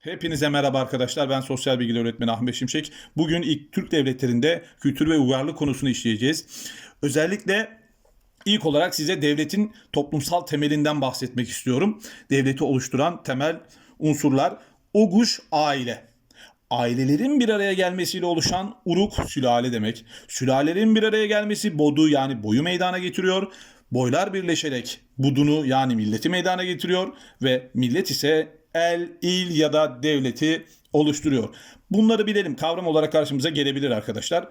Hepinize merhaba arkadaşlar. Ben sosyal bilgiler öğretmeni Ahmet Şimşek. Bugün ilk Türk devletlerinde kültür ve uygarlık konusunu işleyeceğiz. Özellikle ilk olarak size devletin toplumsal temelinden bahsetmek istiyorum. Devleti oluşturan temel unsurlar Oguş aile. Ailelerin bir araya gelmesiyle oluşan uruk sülale demek. Sülalerin bir araya gelmesi bodu yani boyu meydana getiriyor. Boylar birleşerek budunu yani milleti meydana getiriyor ve millet ise el, il ya da devleti oluşturuyor. Bunları bilelim kavram olarak karşımıza gelebilir arkadaşlar.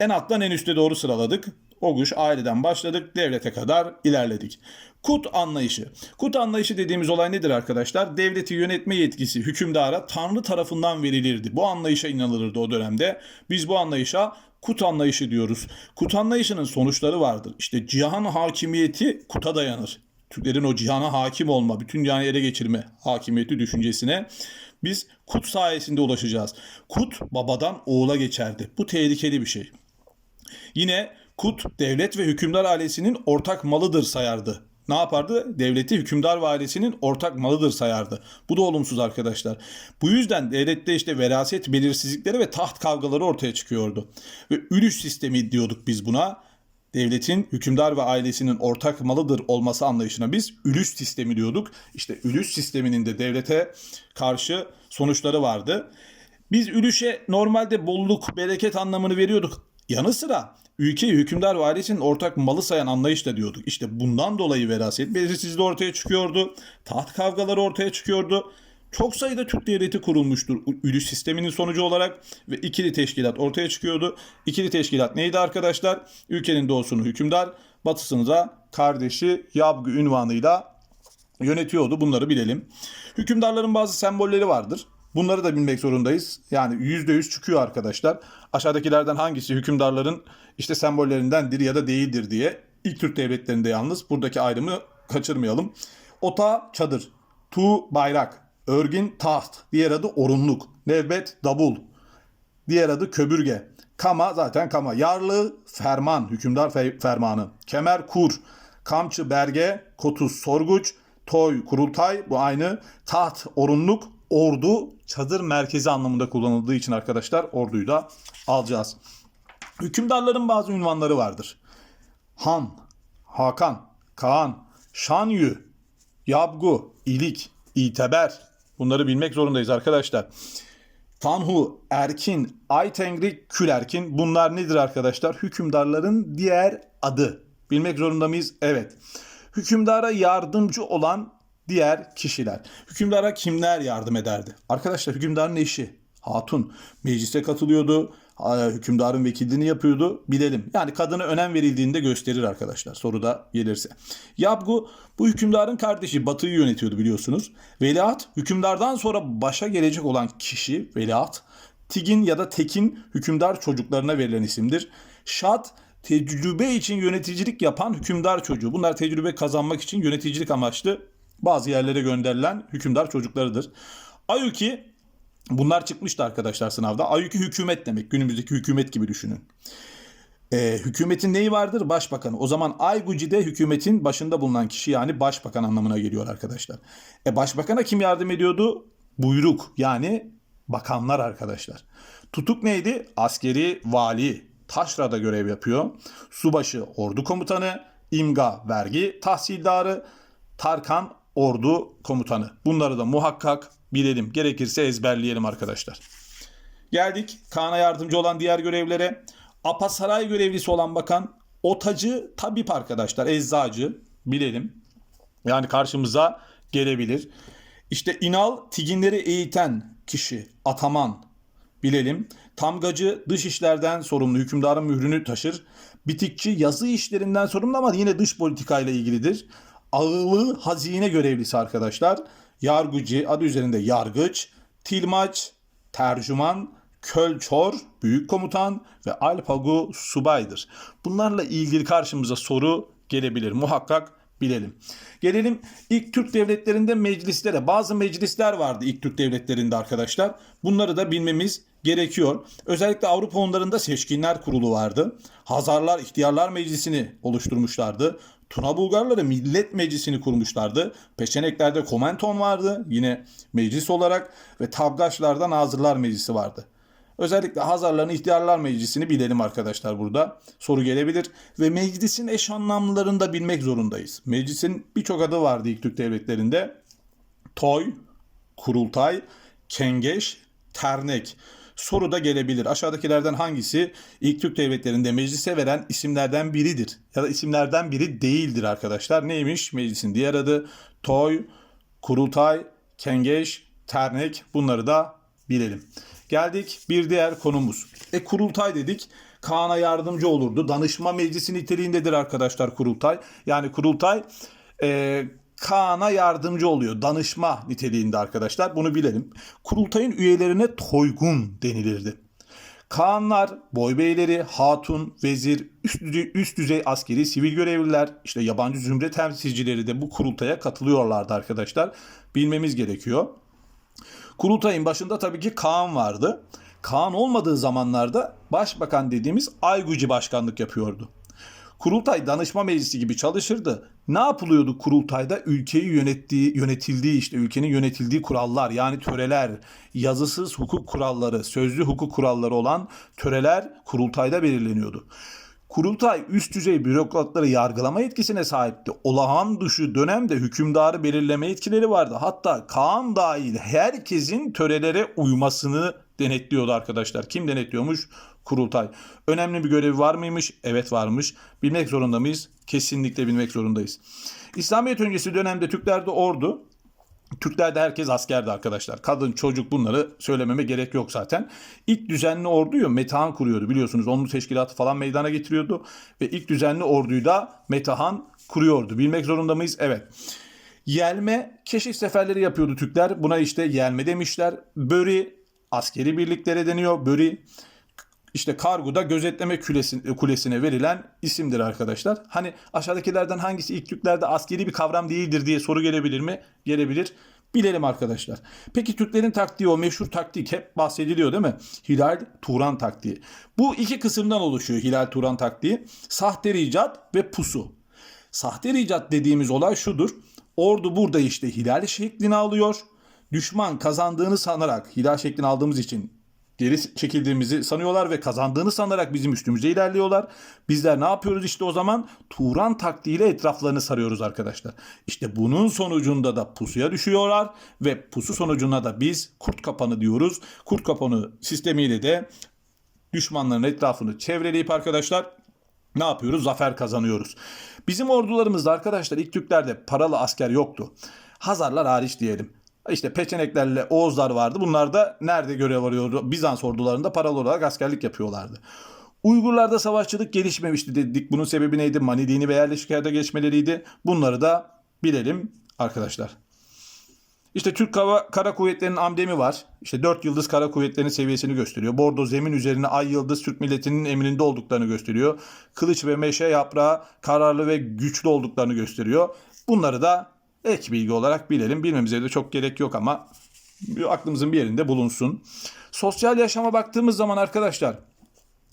En alttan en üste doğru sıraladık. Oguş aileden başladık, devlete kadar ilerledik. Kut anlayışı. Kut anlayışı dediğimiz olay nedir arkadaşlar? Devleti yönetme yetkisi hükümdara Tanrı tarafından verilirdi. Bu anlayışa inanılırdı o dönemde. Biz bu anlayışa kut anlayışı diyoruz. Kut anlayışının sonuçları vardır. İşte cihan hakimiyeti kuta dayanır. Türklerin o cihana hakim olma, bütün dünyayı ele geçirme hakimiyeti düşüncesine biz kut sayesinde ulaşacağız. Kut babadan oğula geçerdi. Bu tehlikeli bir şey. Yine Kut devlet ve hükümdar ailesinin ortak malıdır sayardı. Ne yapardı? Devleti hükümdar ve ailesinin ortak malıdır sayardı. Bu da olumsuz arkadaşlar. Bu yüzden devlette işte veraset belirsizlikleri ve taht kavgaları ortaya çıkıyordu. Ve ülüş sistemi diyorduk biz buna. Devletin hükümdar ve ailesinin ortak malıdır olması anlayışına biz ülüş sistemi diyorduk. İşte ülüş sisteminin de devlete karşı sonuçları vardı. Biz ülüşe normalde bolluk, bereket anlamını veriyorduk. Yanı sıra ülkeyi hükümdar ve ailesinin ortak malı sayan anlayışla diyorduk. İşte bundan dolayı veraset belirsizliği ortaya çıkıyordu. Taht kavgaları ortaya çıkıyordu. Çok sayıda Türk devleti kurulmuştur ülüş sisteminin sonucu olarak ve ikili teşkilat ortaya çıkıyordu. İkili teşkilat neydi arkadaşlar? Ülkenin doğusunu hükümdar, batısını da kardeşi Yabgı ünvanıyla yönetiyordu. Bunları bilelim. Hükümdarların bazı sembolleri vardır. Bunları da bilmek zorundayız. Yani %100 çıkıyor arkadaşlar. Aşağıdakilerden hangisi hükümdarların işte sembollerindendir ya da değildir diye. İlk Türk devletlerinde yalnız buradaki ayrımı kaçırmayalım. Ota çadır, tu bayrak, örgün taht, diğer adı orunluk, nevbet davul, diğer adı köbürge. Kama zaten kama. Yarlı ferman, hükümdar fe- fermanı. Kemer kur, kamçı berge, kotuz sorguç, toy kurultay bu aynı. Taht orunluk, ordu çadır merkezi anlamında kullanıldığı için arkadaşlar orduyu da alacağız. Hükümdarların bazı ünvanları vardır. Han, Hakan, Kaan, Şanyu, Yabgu, İlik, İteber. Bunları bilmek zorundayız arkadaşlar. Tanhu, Erkin, Aytengri, Külerkin bunlar nedir arkadaşlar? Hükümdarların diğer adı. Bilmek zorunda mıyız? Evet. Hükümdara yardımcı olan diğer kişiler. Hükümdara kimler yardım ederdi? Arkadaşlar hükümdarın eşi Hatun meclise katılıyordu. Hükümdarın vekilliğini yapıyordu. Bilelim. Yani kadına önem verildiğinde gösterir arkadaşlar. Soruda gelirse. Yabgu bu hükümdarın kardeşi Batı'yı yönetiyordu biliyorsunuz. Veliaht hükümdardan sonra başa gelecek olan kişi veliaht. Tigin ya da Tekin hükümdar çocuklarına verilen isimdir. Şat tecrübe için yöneticilik yapan hükümdar çocuğu. Bunlar tecrübe kazanmak için yöneticilik amaçlı bazı yerlere gönderilen hükümdar çocuklarıdır. Ayuki bunlar çıkmıştı arkadaşlar sınavda. Ayuki hükümet demek. Günümüzdeki hükümet gibi düşünün. Ee, hükümetin neyi vardır? Başbakanı. O zaman Ayguci de hükümetin başında bulunan kişi yani başbakan anlamına geliyor arkadaşlar. E başbakana kim yardım ediyordu? Buyruk yani bakanlar arkadaşlar. Tutuk neydi? Askeri vali. Taşra'da görev yapıyor. Subaşı ordu komutanı. İmga vergi tahsildarı. Tarkan ordu komutanı. Bunları da muhakkak bilelim. Gerekirse ezberleyelim arkadaşlar. Geldik Kaan'a yardımcı olan diğer görevlere. Apasaray görevlisi olan bakan otacı tabip arkadaşlar. Eczacı bilelim. Yani karşımıza gelebilir. İşte İnal tiginleri eğiten kişi ataman bilelim. Tamgacı dış işlerden sorumlu hükümdarın mührünü taşır. Bitikçi yazı işlerinden sorumlu ama yine dış politikayla ilgilidir. Ağılı hazine görevlisi arkadaşlar. Yargıcı adı üzerinde yargıç. Tilmaç tercüman. Kölçor büyük komutan ve Alpagu subaydır. Bunlarla ilgili karşımıza soru gelebilir. Muhakkak bilelim. Gelelim ilk Türk devletlerinde meclislere. Bazı meclisler vardı ilk Türk devletlerinde arkadaşlar. Bunları da bilmemiz gerekiyor. Özellikle Avrupa onlarında seçkinler kurulu vardı. Hazarlar ihtiyarlar meclisini oluşturmuşlardı. Tuna Bulgarları Millet Meclisi'ni kurmuşlardı. Peçeneklerde Komenton vardı yine meclis olarak ve Tabgaçlar'da Nazırlar Meclisi vardı. Özellikle Hazarların İhtiyarlar Meclisi'ni bilelim arkadaşlar burada. Soru gelebilir ve meclisin eş anlamlarını da bilmek zorundayız. Meclisin birçok adı vardı ilk Türk devletlerinde. Toy, kurultay, kengeş, ternek. Soru da gelebilir. Aşağıdakilerden hangisi ilk Türk devletlerinde meclise veren isimlerden biridir? Ya da isimlerden biri değildir arkadaşlar. Neymiş? Meclisin diğer adı Toy, Kurultay, Kengeş, Ternek. Bunları da bilelim. Geldik bir diğer konumuz. E kurultay dedik. Kaan'a yardımcı olurdu. Danışma meclisi niteliğindedir arkadaşlar kurultay. Yani kurultay e, Kaan'a yardımcı oluyor. Danışma niteliğinde arkadaşlar. Bunu bilelim. Kurultayın üyelerine toygun denilirdi. Kaanlar, boybeyleri, hatun, vezir, üst düzey, üst düzey askeri, sivil görevliler, işte yabancı zümre temsilcileri de bu kurultaya katılıyorlardı arkadaşlar. Bilmemiz gerekiyor. Kurultayın başında tabii ki Kaan vardı. Kaan olmadığı zamanlarda başbakan dediğimiz Aygücü başkanlık yapıyordu. Kurultay danışma meclisi gibi çalışırdı. Ne yapılıyordu kurultayda? Ülkeyi yönettiği, yönetildiği işte ülkenin yönetildiği kurallar yani töreler, yazısız hukuk kuralları, sözlü hukuk kuralları olan töreler kurultayda belirleniyordu. Kurultay üst düzey bürokratları yargılama yetkisine sahipti. Olağan dışı dönemde hükümdarı belirleme yetkileri vardı. Hatta Kaan dahil herkesin törelere uymasını denetliyordu arkadaşlar. Kim denetliyormuş? Kurultay. Önemli bir görevi var mıymış? Evet varmış. Bilmek zorunda mıyız? Kesinlikle bilmek zorundayız. İslamiyet öncesi dönemde Türklerde ordu, Türklerde herkes askerdi arkadaşlar. Kadın, çocuk bunları söylememe gerek yok zaten. İlk düzenli orduyu Metehan kuruyordu biliyorsunuz. Onun teşkilatı falan meydana getiriyordu. Ve ilk düzenli orduyu da Metehan kuruyordu. Bilmek zorunda mıyız? Evet. Yelme, keşif seferleri yapıyordu Türkler. Buna işte yelme demişler. Böri, askeri birliklere deniyor. Böri, işte kargoda gözetleme kulesine, kulesine verilen isimdir arkadaşlar. Hani aşağıdakilerden hangisi ilk Türklerde askeri bir kavram değildir diye soru gelebilir mi? Gelebilir. Bilelim arkadaşlar. Peki Türklerin taktiği o meşhur taktik hep bahsediliyor değil mi? Hilal Turan taktiği. Bu iki kısımdan oluşuyor Hilal Turan taktiği. Sahte ricat ve pusu. Sahte ricat dediğimiz olay şudur. Ordu burada işte hilal şeklini alıyor. Düşman kazandığını sanarak hilal şeklini aldığımız için geri çekildiğimizi sanıyorlar ve kazandığını sanarak bizim üstümüze ilerliyorlar. Bizler ne yapıyoruz işte o zaman? Turan taktiğiyle etraflarını sarıyoruz arkadaşlar. İşte bunun sonucunda da pusuya düşüyorlar ve pusu sonucunda da biz kurt kapanı diyoruz. Kurt kapanı sistemiyle de düşmanların etrafını çevreleyip arkadaşlar ne yapıyoruz? Zafer kazanıyoruz. Bizim ordularımızda arkadaşlar ilk Türklerde paralı asker yoktu. Hazarlar hariç diyelim. İşte Peçeneklerle Oğuzlar vardı. Bunlar da nerede görev arıyordu? Bizans ordularında paralı olarak askerlik yapıyorlardı. Uygurlarda savaşçılık gelişmemişti dedik. Bunun sebebi neydi? Mani dini ve yerleşik hayata geçmeleriydi. Bunları da bilelim arkadaşlar. İşte Türk Kara, Kara Kuvvetleri'nin amblemi var. İşte 4 yıldız kara kuvvetlerinin seviyesini gösteriyor. Bordo zemin üzerine ay yıldız Türk milletinin emrinde olduklarını gösteriyor. Kılıç ve meşe yaprağı kararlı ve güçlü olduklarını gösteriyor. Bunları da ek bilgi olarak bilelim. Bilmemize de çok gerek yok ama aklımızın bir yerinde bulunsun. Sosyal yaşama baktığımız zaman arkadaşlar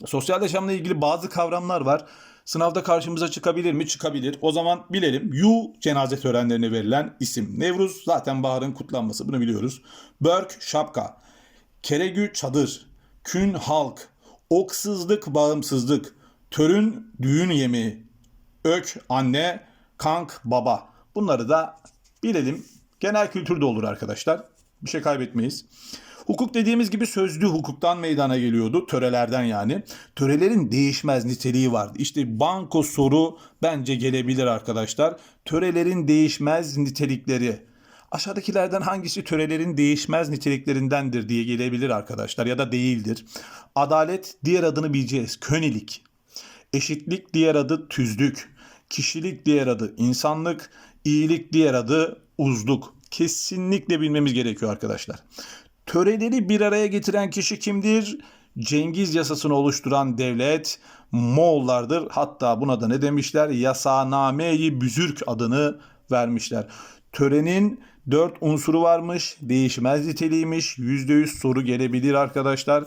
sosyal yaşamla ilgili bazı kavramlar var. Sınavda karşımıza çıkabilir mi? Çıkabilir. O zaman bilelim. Yu cenaze törenlerine verilen isim. Nevruz zaten baharın kutlanması. Bunu biliyoruz. Börk şapka. Keregü çadır. Kün halk. Oksızlık bağımsızlık. Törün düğün yemeği. Ök anne. Kank baba. Bunları da bilelim. Genel kültür de olur arkadaşlar. Bir şey kaybetmeyiz. Hukuk dediğimiz gibi sözlü hukuktan meydana geliyordu. Törelerden yani. Törelerin değişmez niteliği vardı. İşte banko soru bence gelebilir arkadaşlar. Törelerin değişmez nitelikleri. Aşağıdakilerden hangisi törelerin değişmez niteliklerindendir diye gelebilir arkadaşlar ya da değildir. Adalet diğer adını bileceğiz. Könilik. Eşitlik diğer adı tüzlük. Kişilik diğer adı insanlık. İyilik diğer adı uzluk. Kesinlikle bilmemiz gerekiyor arkadaşlar. Töreleri bir araya getiren kişi kimdir? Cengiz yasasını oluşturan devlet Moğollardır. Hatta buna da ne demişler? Yasaname-i Büzürk adını vermişler. Törenin dört unsuru varmış. Değişmez niteliğiymiş. Yüzde yüz soru gelebilir arkadaşlar.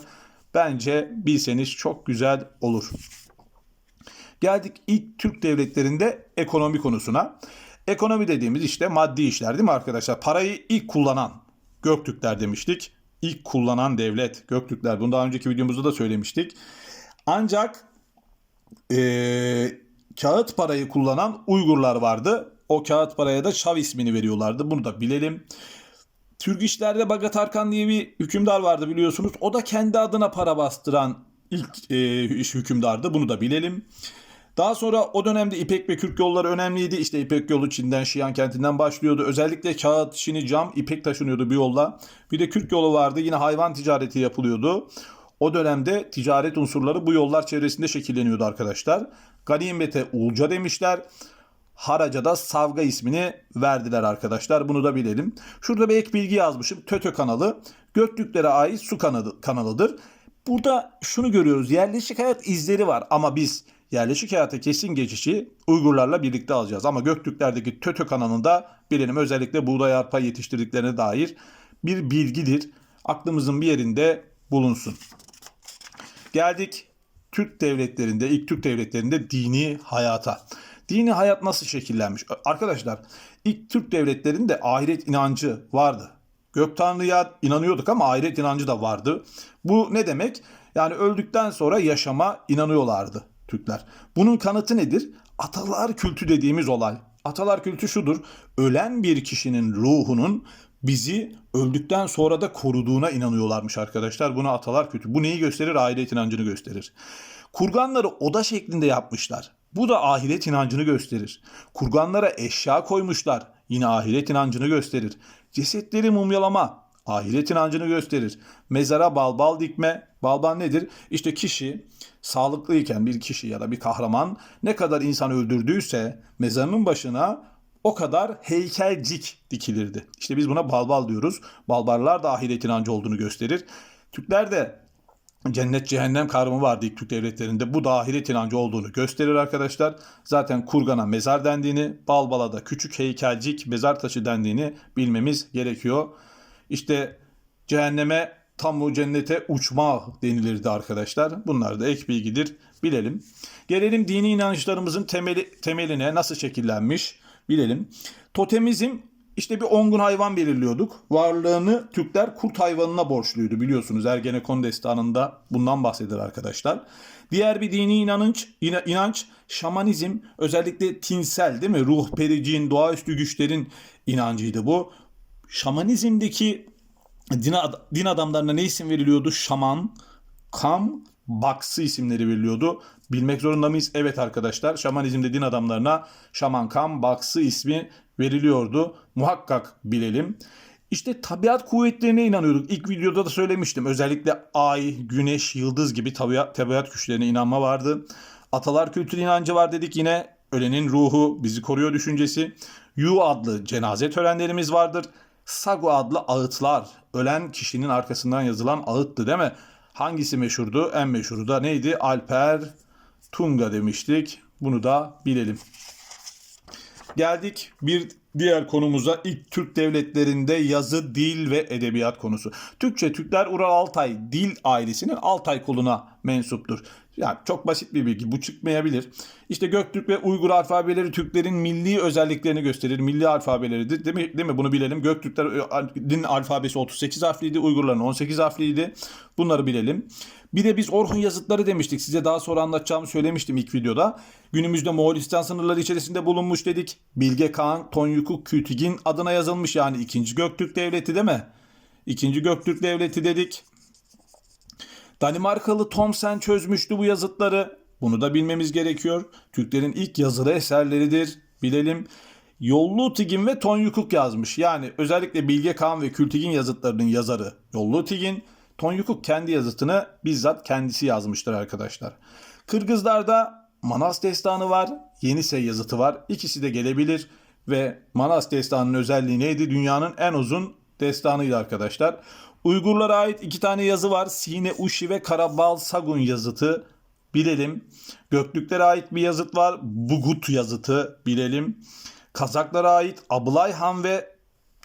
Bence bilseniz çok güzel olur. Geldik ilk Türk devletlerinde ekonomi konusuna. Ekonomi dediğimiz işte maddi işler değil mi arkadaşlar? Parayı ilk kullanan Göktürkler demiştik. İlk kullanan devlet Göktürkler. Bunu daha önceki videomuzda da söylemiştik. Ancak eee, kağıt parayı kullanan Uygurlar vardı. O kağıt paraya da Çav ismini veriyorlardı. Bunu da bilelim. Türk işlerde Bagat Arkan diye bir hükümdar vardı biliyorsunuz. O da kendi adına para bastıran ilk e, hükümdardı. Bunu da bilelim. Daha sonra o dönemde İpek ve Kürk yolları önemliydi. İşte İpek yolu Çin'den, Şiyan kentinden başlıyordu. Özellikle kağıt, Çin'i, cam, İpek taşınıyordu bir yolla. Bir de Kürk yolu vardı. Yine hayvan ticareti yapılıyordu. O dönemde ticaret unsurları bu yollar çevresinde şekilleniyordu arkadaşlar. Ganimete ulca demişler. Haraca da Savga ismini verdiler arkadaşlar. Bunu da bilelim. Şurada bir ek bilgi yazmışım. Tötö kanalı Göktürklere ait su kanalı, kanalıdır. Burada şunu görüyoruz. Yerleşik hayat izleri var ama biz yerleşik hayata kesin geçişi Uygurlarla birlikte alacağız. Ama Göktürklerdeki Tötö kanalında bilelim özellikle buğday arpa yetiştirdiklerine dair bir bilgidir. Aklımızın bir yerinde bulunsun. Geldik Türk devletlerinde, ilk Türk devletlerinde dini hayata. Dini hayat nasıl şekillenmiş? Arkadaşlar ilk Türk devletlerinde ahiret inancı vardı. Gök Tanrı'ya inanıyorduk ama ahiret inancı da vardı. Bu ne demek? Yani öldükten sonra yaşama inanıyorlardı Türkler. Bunun kanıtı nedir? Atalar kültü dediğimiz olay. Atalar kültü şudur. Ölen bir kişinin ruhunun bizi öldükten sonra da koruduğuna inanıyorlarmış arkadaşlar. Buna atalar kültü. Bu neyi gösterir? Ahiret inancını gösterir. Kurganları oda şeklinde yapmışlar. Bu da ahiret inancını gösterir. Kurganlara eşya koymuşlar. Yine ahiret inancını gösterir. Cesetleri mumyalama. Ahiret inancını gösterir. Mezara balbal dikme. Balbal nedir? İşte kişi sağlıklıyken bir kişi ya da bir kahraman ne kadar insan öldürdüyse mezarının başına o kadar heykelcik dikilirdi. İşte biz buna balbal diyoruz. Balbarlar da ahiret inancı olduğunu gösterir. Türkler de cennet cehennem kavramı vardı ilk Türk devletlerinde. Bu da ahiret inancı olduğunu gösterir arkadaşlar. Zaten kurgana mezar dendiğini, balbala da küçük heykelcik mezar taşı dendiğini bilmemiz gerekiyor. İşte cehenneme tam cennete uçma denilirdi arkadaşlar. Bunlar da ek bilgidir. Bilelim. Gelelim dini inançlarımızın temeli, temeline nasıl şekillenmiş bilelim. Totemizm işte bir ongun hayvan belirliyorduk. Varlığını Türkler kurt hayvanına borçluydu biliyorsunuz. Ergenekon destanında bundan bahseder arkadaşlar. Diğer bir dini inanç, ina- inanç şamanizm özellikle tinsel değil mi? Ruh, pericin, doğaüstü güçlerin inancıydı bu. Şamanizmdeki din, ad- din adamlarına ne isim veriliyordu? Şaman, kam, baksı isimleri veriliyordu. Bilmek zorunda mıyız? Evet arkadaşlar. Şamanizmde din adamlarına şaman, kam, baksı ismi veriliyordu. Muhakkak bilelim. İşte tabiat kuvvetlerine inanıyorduk. İlk videoda da söylemiştim. Özellikle ay, güneş, yıldız gibi tabiat, tabiat güçlerine inanma vardı. Atalar kültürü inancı var dedik yine. Ölenin ruhu bizi koruyor düşüncesi. Yu adlı cenaze törenlerimiz vardır. Sagu adlı ağıtlar. Ölen kişinin arkasından yazılan ağıttı değil mi? Hangisi meşhurdu? En meşhuru da neydi? Alper Tunga demiştik. Bunu da bilelim. Geldik bir diğer konumuza ilk Türk devletlerinde yazı, dil ve edebiyat konusu. Türkçe Türkler Ural Altay dil ailesinin Altay koluna mensuptur. Yani çok basit bir bilgi bu çıkmayabilir. İşte Göktürk ve Uygur alfabeleri Türklerin milli özelliklerini gösterir. Milli alfabeleridir değil mi? Değil mi? Bunu bilelim. Göktürklerin alfabesi 38 harfliydi. Uygurların 18 harfliydi. Bunları bilelim. Bir de biz Orhun yazıtları demiştik. Size daha sonra anlatacağımı söylemiştim ilk videoda. Günümüzde Moğolistan sınırları içerisinde bulunmuş dedik. Bilge Kağan Tonyukuk Kütigin adına yazılmış yani 2. Göktürk Devleti değil mi? 2. Göktürk Devleti dedik. Danimarkalı Thomsen çözmüştü bu yazıtları. Bunu da bilmemiz gerekiyor. Türklerin ilk yazılı eserleridir. Bilelim. Yollu Tigin ve Tonyukuk yazmış. Yani özellikle Bilge Kağan ve Kültigin yazıtlarının yazarı Yollu Tigin. Tonyukuk kendi yazıtını bizzat kendisi yazmıştır arkadaşlar. Kırgızlarda Manas Destanı var, Yenisey yazıtı var. İkisi de gelebilir ve Manas Destanı'nın özelliği neydi? Dünyanın en uzun destanıydı arkadaşlar. Uygurlara ait iki tane yazı var. Sine Uşi ve Karabal Sagun yazıtı bilelim. Göktürklere ait bir yazıt var. Bugut yazıtı bilelim. Kazaklara ait Ablay Han ve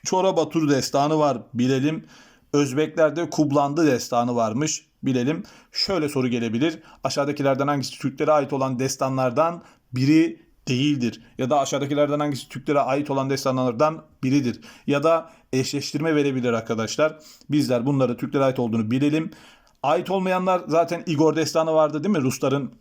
Çora Batur destanı var bilelim. Özbeklerde Kublandı destanı varmış bilelim. Şöyle soru gelebilir. Aşağıdakilerden hangisi Türklere ait olan destanlardan biri değildir? Ya da aşağıdakilerden hangisi Türklere ait olan destanlardan biridir? Ya da eşleştirme verebilir arkadaşlar. Bizler bunları Türklere ait olduğunu bilelim. Ait olmayanlar zaten Igor destanı vardı değil mi? Rusların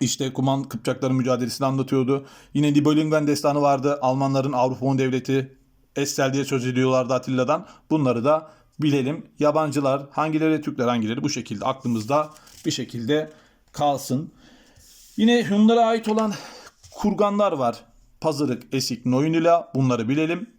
işte Kuman Kıpçakların mücadelesini anlatıyordu. Yine Nibelungen destanı vardı. Almanların Avrupa Devleti Estel diye söz ediyorlardı Atilla'dan. Bunları da bilelim. Yabancılar hangileri Türkler hangileri bu şekilde aklımızda bir şekilde kalsın. Yine Hunlara ait olan kurganlar var. Pazırık, Esik, Noyunila bunları bilelim.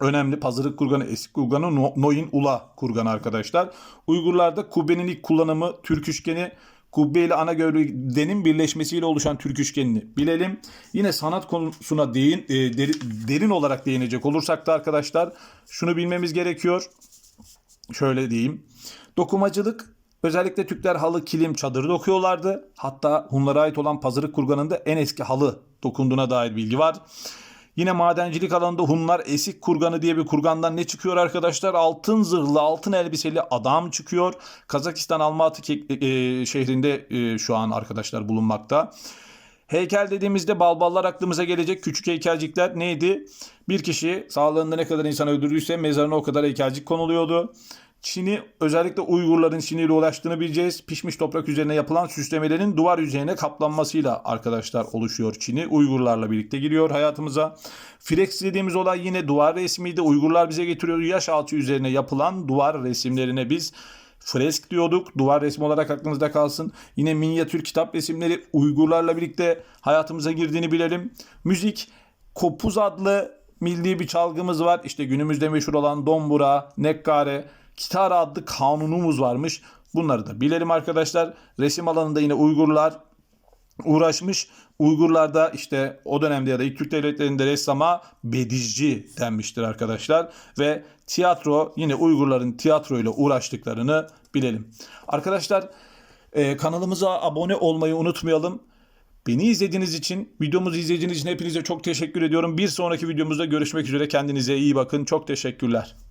Önemli Pazırık kurganı, Esik kurganı, No- Noyin Ula kurganı arkadaşlar. Uygurlarda kubbenin ilk kullanımı Türk üçgeni, kubbe ile ana gövdenin birleşmesiyle oluşan Türk üçgenini bilelim. Yine sanat konusuna değin, e, deri- derin olarak değinecek olursak da arkadaşlar şunu bilmemiz gerekiyor. Şöyle diyeyim. Dokumacılık özellikle Türkler halı, kilim, çadır dokuyorlardı. Hatta Hunlara ait olan Pazırık kurganında en eski halı dokunduğuna dair bilgi var. Yine madencilik alanında Hunlar esik kurganı diye bir kurgandan ne çıkıyor arkadaşlar? Altın zırhlı, altın elbiseli adam çıkıyor. Kazakistan Almatı ke- e, şehrinde e, şu an arkadaşlar bulunmakta. Heykel dediğimizde balballar aklımıza gelecek küçük heykelcikler neydi? Bir kişi sağlığında ne kadar insan öldürdüyse mezarına o kadar heykelcik konuluyordu. Çin'i özellikle Uygurların Çin'iyle ulaştığını bileceğiz. Pişmiş toprak üzerine yapılan süslemelerin duvar yüzeyine kaplanmasıyla arkadaşlar oluşuyor Çin'i. Uygurlarla birlikte giriyor hayatımıza. Flex dediğimiz olay yine duvar resmiydi. Uygurlar bize getiriyor. Yaş altı üzerine yapılan duvar resimlerine biz fresk diyorduk. Duvar resmi olarak aklınızda kalsın. Yine minyatür kitap resimleri Uygurlarla birlikte hayatımıza girdiğini bilelim. Müzik Kopuz adlı milli bir çalgımız var. İşte günümüzde meşhur olan dombura, nekkare, kitara adlı kanunumuz varmış. Bunları da bilelim arkadaşlar. Resim alanında yine Uygurlar uğraşmış. Uygurlarda işte o dönemde ya da ilk Türk devletlerinde ressama bedizci denmiştir arkadaşlar. Ve tiyatro yine Uygurların tiyatroyla uğraştıklarını bilelim. Arkadaşlar e, kanalımıza abone olmayı unutmayalım. Beni izlediğiniz için, videomuzu izlediğiniz için hepinize çok teşekkür ediyorum. Bir sonraki videomuzda görüşmek üzere. Kendinize iyi bakın. Çok teşekkürler.